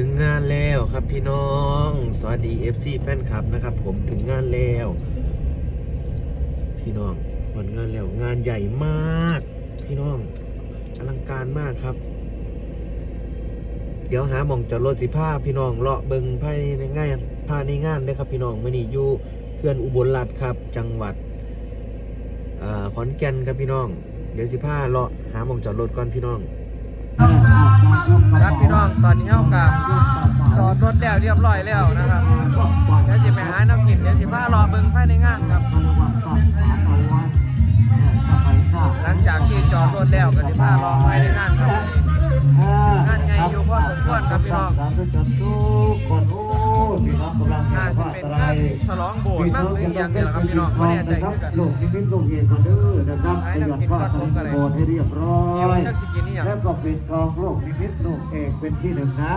ถึงงานแล้วครับพี่น้อง สวัสดี FC แฟนคลับนะครับ ผมถึงงานแล้ว พี่น้องวันงานแล้วงานใหญ่มาก พี่น้องอลังการมากครับ เดี๋ยวหาหมองจอดรถสิผ้าพี่น้องเลาะเบิงภายในงานภายในงานเลยครับ พี่น้องมื่อนี้อยู่เขื่อนอุบลรัฐครับ จังหวัดอขอนแก่นครับพี่น้อง เดี๋ยวสิผ้าเลาะหาหมองจอดรถก่อนพี่น้องครับ เรียบร้อยแล้วนะครับเดี๋ยวจะไปหาน้ำกินเดี๋ยวสิพารอเบิ่งภายในงานครับ หลังจากที่จอดรถแล้วก็สิพารอภายในงานครับงานใหญ่อยู่พอสมควรครับพี่น้องน่าสิเป็นงานฉลองโบสถ์มากหรืออหยังนี่แหละครับพี่น้องบ่แน่ใจคือกันลูกนิมิตลูกเย็นกันเด้อนะครับให้น้ำกินก่อนผมก็ได้โบสถ์ให้เรียบร้อเดี๋ยวยจักสิกินนี่หยังแล้วก็ปิดกองโลกนิมิตลูกเอกเป็นที่หนึ่งนะ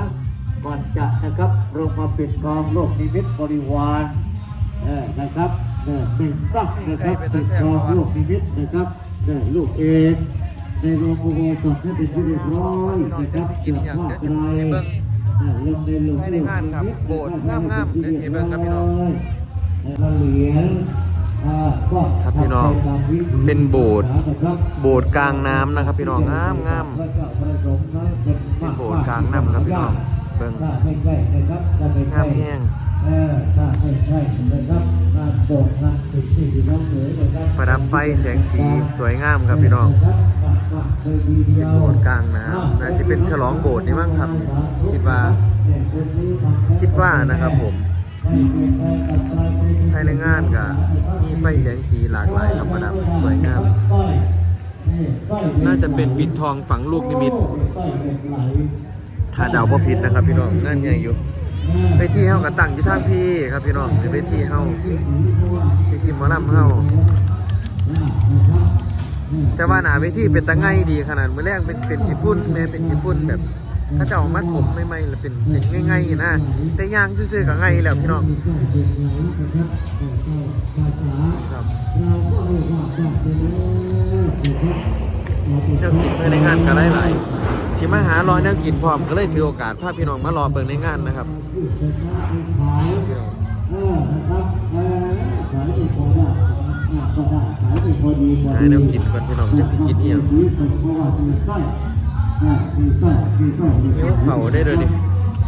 ก่อนจะนะครับลงมาปิดกองโลกนิมิตบริวารเออนะครับเออหนึ่งตั้งนะครับปิดกองโลกนิมิตนะครับเออลูกเอกในโรงอุโบสถให้เป็นที่เรียบร้อยนะครับกินอีหยังว่าเดี๋ยวไกสิลไปเบิ่งเออลงในหลวงให้ในงานครับโบสถ์งามๆเดี๋ยวสิเบิ่งครับพี่น้องเหรียญอ่าก็ครับพี่น้องทำไปตามวิถีเป็นโบสถ์นะครับโบสถ์กลางน้ำนะครับพี่น้องงามงามพระเจ้าประสงค์นั้นเป็นเป็นโบสถ์กลางน้ำครับพี่น้อง เบิ่งถ้าไม่ใกล้นะครับถ้าไม่ใกงาล้มแห้งเออถ้าไม่ใกล้นะครับงานโบสถ์งานสิ่งที่พี่น้องเหนือนะครับประดับไฟแสงสีสวยงามครับพี่น้องเป็นโบสถ์กลางน้ำน่าจะเป็นฉลองโบสถ์นี่มั้งครับคิดว่า คิดว่านะครับผมภายในงานก็มีไฟแสงสีหลากหลายครับประดับสวยงาม น่าจะเป็นปิดทองฝังลูกนิมิต ถ้าเดาพ่ผิดนะครับ พี่น้องงานใหญ่อยู่เวทีเฮากับตั้งอยู่ทางพี่ครับพี่น้องเป็นเวทีเฮาเวทีหมอลำเฮาแต่ว่าหนาเวทีเป็นตะไงดีขนาดเมื้อแรกเป็นเป็นขี้ฝุ่นแม่เป็นขี้ฝุ่นแบบถ้าเจ้ามัดผมไม่ไม่ๆแล้วเป็นเป็นง่ายๆนะแต่ย่างซื่อๆกับไงแล้วพี่น้องครับแนวกินภายในงานก็ได้หลาย มาหารอยแนวกินพร้อมก็เลยถือโอกาสพาพี่น้องมารอเบิ่งในงานนะครับพี่น้องเออนะครับเออขายอีกพอได้อะก็ได้ขายอีกพอดีพอหาดีแนวกินก่อนพี่น้องจะสิกินเอียงมีเพราะว่ามีไส้อ่ามีไส้มีไส้มีเดี๋ยวเขาได้ด้วยนี่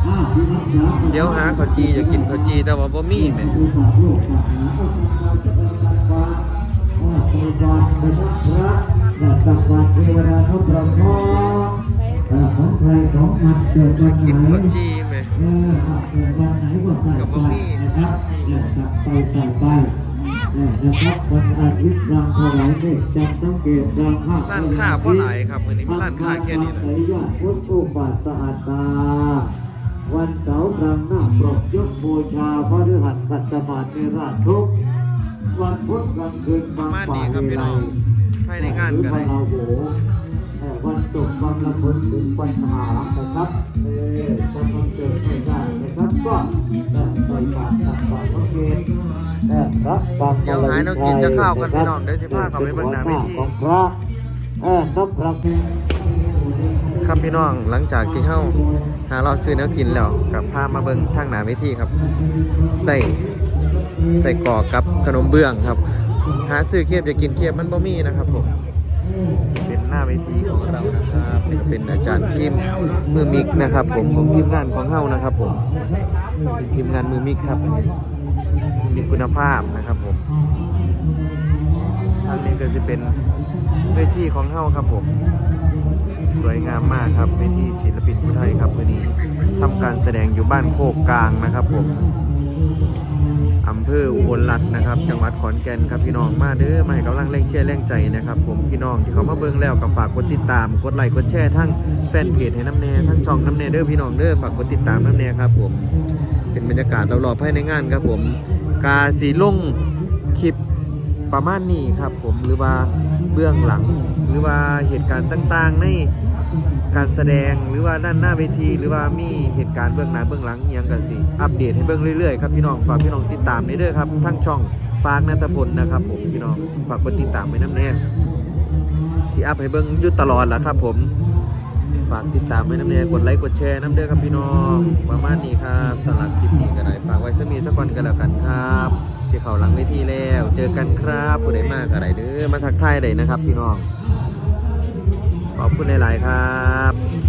อ่าพี่น้องจ๋าเดี๋ยวหาข้าวจีอยากกินข้าวจีแต่ว่าบ่มีแหม่ดูฝากโลกฝากหาก็ทำการจะเป็นตักบาตรอ่าเป็นบาตรเป็นพระและตักบาตรเทวดาทุกประพอ่าของ ใครของมันเกิดวันไหนข้าวจีแหม่เอออะเกิดวันไหนก็ใส่ไปนะครับเนี่ยตักไปใส่ไปนะครับวันอาทิตย์รางถวายเด็กจันทร์ต้องเกตรางข้าร้านค้าบ่หลายครับมื้อนี้ร้านค้าแค่นี้แหละสายญาติพุทธอุบาทสะอาดตา วันเสาร์กลางหน้าปรบยกบูชาพระฤหัสสัตมาเนราชทุกวันพุธกลางคืนประบางมาณป่านี้ครับพี่น้องภายในงานกันเราโหเอ่อ วันศุกร์วันละคนถึงปัญหานะครับเออจะมันเกิดไม่ได้นะครับก็เอ่อใส่บาตรตักบาตรพระเกศเอ่อพระบางเดี๋ยวหาแนวกินจะข้าวกันพี่น้องเดี๋ยวสิพาเขาไปเบิ่งหน้าเวทีของพระเออน้ำพระครับพี่น้องหลังจากที่เฮาหาเราซื้อแนวกินแล้วกับพามาเบิ่งทางหน้าเวทีครับได้ใส่กรอกกับขนมเบื้องครับ หาซื้อเคียบจะกินเคียบมันบ่มีนะครับผมเป็น หน้าเวทีของเรานะครับเป็นอาจารย์ทีมมือมิกนะครับ ผมของทีมงานของเฮานะครับ ผมทีมงานมือมิกครับมีคุณภาพนะครับผมทางนี้ก็จะเป็นเวทีของเฮาครับผมสวยงามมากครับเวทีศิลปินผู้ไทยครับวันนี้ทำการแสดงอยู่บ้านโคกกลางนะครับผม อำเภออุบลรัตน์นะครับ จังหวัดขอนแก่นครับพี่น้องมาเด้อมาให้กำลังแรงเชียร์แรงใจนะครับ ผมพี่น้องที่เขามาเบิ่งแล้วก็ฝากกดติดตาม กดไลค์กดแชร์ทั้งแฟนเพจให้น้ำแน่ทั้งช่องน้ำแน่เด้อพี่น้องเด้อฝากกดติดตามน้ำแน่ครับผมเป็นบรรยากาศรอบๆภายในงานครับผม กาสีลุ่งคลิปประมาณนี้ครับผมหรือว่าเบื้องหลัง หรือว่าเหตุการณ์ต่างๆ ใน การแสดงหรือว่าด้านหน้าเวที หรือว่ามีเหตุการณ์เบื้องหน้าเบื้องหลังยังกันสิอัปเดตให้เบื้องเรื่อยๆครับพี่น้องฝากพี่น้องติดตามได้เด้อครับทั้งช่องปากนัทพลนะครับผมพี่น้องฝากกดติดตามไว้น้ำแน่สีอัพให้เบื้องยุดตลอดล่ะครับ ผมฝากติดตามไว้น้ำแน่กดไลค์กดแชร์น้ำเด้อครับพี่น้องประมาณนี้ครับสำหรับคลิปนี้ก็ได้ฝากไว้สักมีสักก่อนก็แล้วกันครับเสียเข่าหลังเวทีแล้ว เจอกันครับผู้ใดมากอะไรเด้อมาทักทายได้นะครับ พี่น้อง ขอบคุณหลาย ๆ ครับ